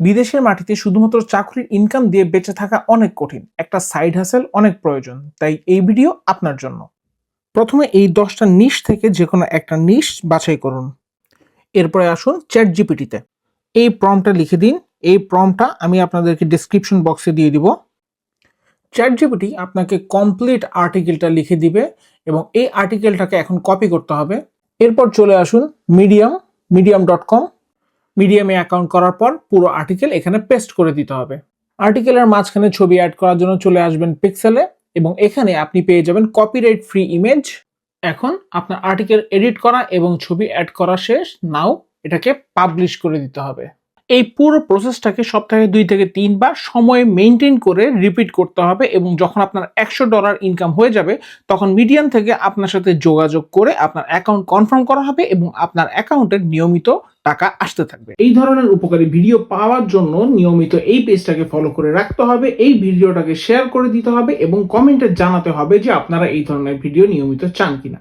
বিদেশের মাটিতে শুধুমাত্র চাকরির ইনকাম দিয়ে বেঁচে থাকা অনেক কঠিন। একটা সাইড হাসেল অনেক প্রয়োজন। তাই এই ভিডিও আপনার জন্য। প্রথমে এই দশটা নিশ থেকে যে কোনো একটা নিশ বাছাই করুন। এরপরে আসুন চ্যাট জিপিটিতে এই প্রমটা লিখে দিন। এই প্রমটা আমি আপনাদেরকে ডিসক্রিপশন বক্সে দিয়ে দিব। চ্যাট জিপিটি আপনাকে কমপ্লিট আর্টিকেলটা লিখে দিবে এবং এই আর্টিকেলটাকে এখন কপি করতে হবে। এরপর চলে আসুন মিডিয়াম মিডিয়াম ডট কম মিডিয়ামে অ্যাকাউন্ট করার পর পুরো আর্টিকেল এখানে পেস্ট করে দিতে হবে। আর্টিকেলের মাঝখানে ছবি অ্যাড করার জন্য চলে আসবেন পিক্সেলে এবং এখানে আপনি পেয়ে যাবেন কপিরাইট ফ্রি ইমেজ এখন আপনার আর্টিকেল এডিট করা এবং ছবি অ্যাড করা শেষ। নাও এটাকে পাবলিশ করে দিতে হবে। এই পুরো প্রসেসটাকে সপ্তাহে দুই থেকে তিনবার সময় মেনটেন করে রিপিট করতে হবে এবং যখন আপনার একশো ডলার ইনকাম হয়ে যাবে, তখন মিডিয়াম থেকে আপনার সাথে যোগাযোগ করে আপনার অ্যাকাউন্ট কনফার্ম করা হবে এবং আপনার অ্যাকাউন্টের নিয়মিত টাকা আসতে থাকবে। এই ধরনের উপকারী ভিডিও পাওয়ার জন্য নিয়মিত এই পেজটাকে ফলো করে রাখতে হবে, এই ভিডিওটাকে শেয়ার করে দিতে হবে এবং কমেন্টে জানাতে হবে যে আপনারা এই ধরনের ভিডিও নিয়মিত চান কিনা।